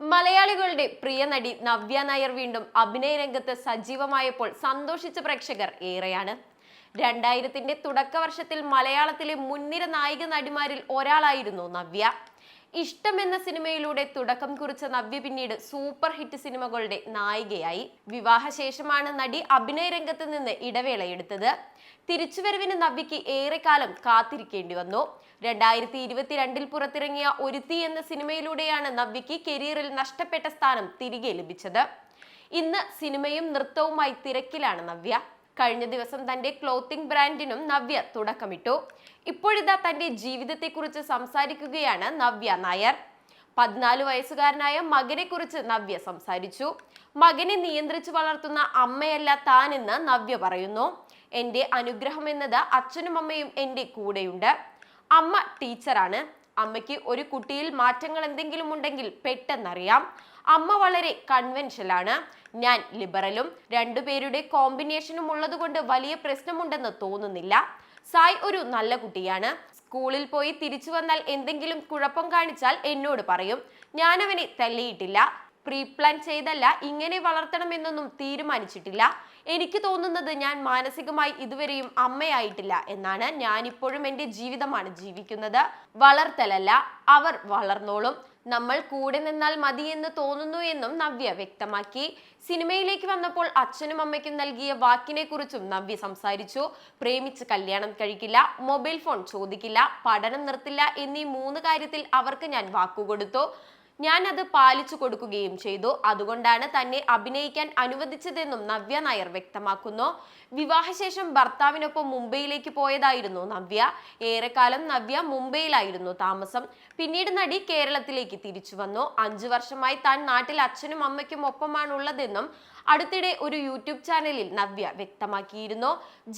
മലയാളികളുടെ പ്രിയ നടി നവ്യ നായർ വീണ്ടും അഭിനയ രംഗത്ത് സജീവമായപ്പോൾ സന്തോഷിച്ച പ്രേക്ഷകർ ഏറെയാണ്. രണ്ടായിരത്തിന്റെ തുടക്ക വർഷത്തിൽ മലയാളത്തിലെ മുൻനിര നായിക നടിമാരിൽ ഒരാളായിരുന്നു നവ്യ. ഇഷ്ടം എന്ന സിനിമയിലൂടെ തുടക്കം കുറിച്ച നവ്യ പിന്നീട് സൂപ്പർ ഹിറ്റ് സിനിമകളുടെ നായികയായി. വിവാഹശേഷമാണ് നടി അഭിനയ രംഗത്ത് നിന്ന് ഇടവേളയെടുത്തത്. തിരിച്ചുവരവിന് നവ്യയ്ക്ക് ഏറെക്കാലം കാത്തിരിക്കേണ്ടി വന്നു. രണ്ടായിരത്തി ഇരുപത്തിരണ്ടിൽ പുറത്തിറങ്ങിയ ഒരുത്തി എന്ന സിനിമയിലൂടെയാണ് നവ്യയ്ക്ക് കരിയറിൽ നഷ്ടപ്പെട്ട സ്ഥാനം തിരികെ ലഭിച്ചത്. ഇന്ന് സിനിമയും നൃത്തവുമായി തിരക്കിലാണ് നവ്യ. കഴിഞ്ഞ ദിവസം തന്റെ ക്ലോത്തിംഗ് ബ്രാൻഡിനും നവ്യ തുടക്കമിട്ടു. ഇപ്പോഴിതാ തന്റെ ജീവിതത്തെക്കുറിച്ച് സംസാരിക്കുകയാണ് നവ്യ നായർ. പതിനാല് വയസ്സുകാരനായ മകനെ കുറിച്ച് നവ്യ സംസാരിച്ചു. മകനെ നിയന്ത്രിച്ചു വളർത്തുന്ന അമ്മയല്ല താനെന്ന് നവ്യ പറയുന്നു. എന്റെ അനുഗ്രഹം എന്നത് അച്ഛനും അമ്മയും എന്റെ കൂടെയുണ്ട്. അമ്മ ടീച്ചറാണ്. അമ്മയ്ക്ക് ഒരു കുട്ടിയിൽ മാറ്റങ്ങൾ എന്തെങ്കിലും ഉണ്ടെങ്കിൽ പെട്ടെന്നറിയാം. അമ്മ വളരെ കൺവെൻഷനാണ് ഞാൻ ലിബറലും രണ്ടുപേരുടെ കോമ്പിനേഷനും ഉള്ളതുകൊണ്ട് വലിയ പ്രശ്നമുണ്ടെന്ന് തോന്നുന്നില്ല. സായ് ഒരു നല്ല കുട്ടിയാണ്. സ്കൂളിൽ പോയി തിരിച്ചു വന്നാൽ എന്തെങ്കിലും കുഴപ്പം കാണിച്ചാൽ എന്നോട് പറയും. ഞാനവനെ തല്ലിയിട്ടില്ല. പ്രീ പ്ലാൻ ചെയ്തല്ല ഇങ്ങനെ വളർത്തണമെന്നൊന്നും തീരുമാനിച്ചിട്ടില്ല. എനിക്ക് തോന്നുന്നത് ഞാൻ മാനസികമായി ഇതുവരെയും അമ്മയായിട്ടില്ല എന്നാണ് ഞാൻ ഇപ്പോഴും എന്റെ ജീവിതമാണ് ജീവിക്കുന്നത്. വളർത്തലല്ല അവർ വളർന്നോളും. നമ്മൾ കൂടെ നിന്നാൽ മതി എന്ന് തോന്നുന്നു എന്നും നവ്യ വ്യക്തമാക്കി. സിനിമയിലേക്ക് വന്നപ്പോൾ അച്ഛനും അമ്മയ്ക്കും നൽകിയ വാക്കിനെ കുറിച്ചും നവ്യ സംസാരിച്ചു. പ്രേമിച്ച് കല്യാണം കഴിക്കില്ല മൊബൈൽ ഫോൺ ചോദിക്കില്ല പഠനം നിർത്തില്ല എന്നീ മൂന്ന് കാര്യത്തിൽ അവർക്ക് ഞാൻ വാക്കുകൊടുത്തു. ഞാൻ അത് പാലിച്ചു കൊടുക്കുകയും ചെയ്തു. അതുകൊണ്ടാണ് തന്നെ അഭിനയിക്കാൻ അനുവദിച്ചതെന്നും നവ്യ നായർ വ്യക്തമാക്കുന്നു. വിവാഹശേഷം ഭർത്താവിനൊപ്പം മുംബൈയിലേക്ക് പോയതായിരുന്നു നവ്യ. ഏറെക്കാലം നവ്യ മുംബൈയിലായിരുന്നു താമസം. പിന്നീട് നടി കേരളത്തിലേക്ക് തിരിച്ചു വന്നു. അഞ്ചു വർഷമായി താൻ നാട്ടിൽ അച്ഛനും അമ്മയ്ക്കും ഒപ്പമാണ് ഉള്ളതെന്നും അടുത്തിടെ ഒരു യൂട്യൂബ് ചാനലിൽ നവ്യ വ്യക്തമാക്കിയിരുന്നു.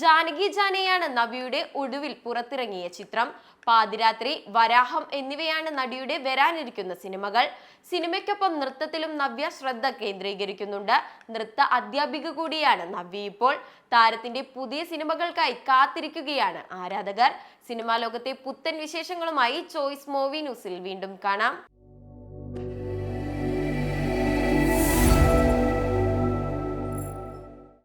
ജാനകി ജാനയാണ് നവ്യയുടെ ഒടുവിൽ പുറത്തിറങ്ങിയ ചിത്രം. പാതിരാത്രി വരാഹം എന്നിവയാണ് നടിയുടെ വരാനിരിക്കുന്ന സിനിമകൾ. സിനിമയ്ക്കൊപ്പം നൃത്തത്തിലും നവ്യ ശ്രദ്ധ കേന്ദ്രീകരിക്കുന്നുണ്ട്. നൃത്ത അധ്യാപിക കൂടിയാണ് നവ്യ ഇപ്പോൾ. താരത്തിന്റെ പുതിയ സിനിമകൾക്കായി കാത്തിരിക്കുകയാണ് ആരാധകർ. സിനിമാ ലോകത്തെ പുത്തൻ വിശേഷങ്ങളുമായി ചോയ്സ് മൂവി ന്യൂസിൽ വീണ്ടും കാണാം.